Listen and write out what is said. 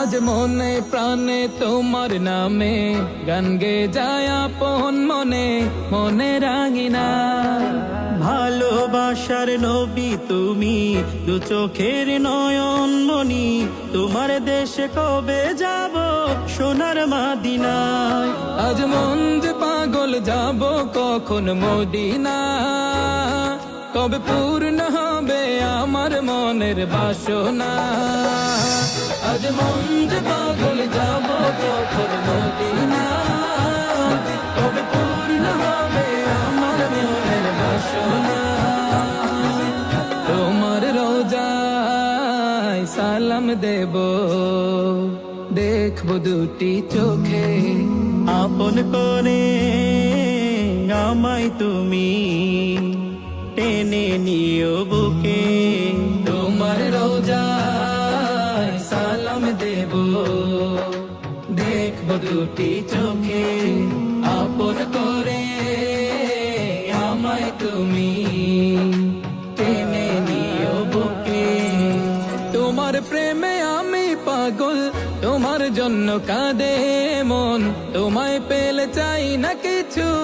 আজ মনে প্রাণে তোমার নামে গান গে যায় আপন মনে মনে রাঙিনা। ভালোবাসার নবী তুমি দু চোখের নয়ন মনি তোমার দেশে কবে যাব সোনার মাদিনায়? আজ মন যে পাগল যাব কখন মদিনা কবে পূর্ণ হবে আমার মনের বাসনা? আজ মন পাগল যাব কখন মদিনা। কবে পূর্ণ হবে আমার মনের বাসনা। তোমার সালাম দেব। দেখব দুটি চোখে আপন করে আমায় তুমি টেনে নিও বুকে। দেব। দেখব দুটি চোখে আপন করে। আমায় তুমি টেনে নিও বুকে। তোমার প্রেমে আমি পাগল, তোমার জন্য কাঁদে মন। তোমায় পেলে চাই না কিছু।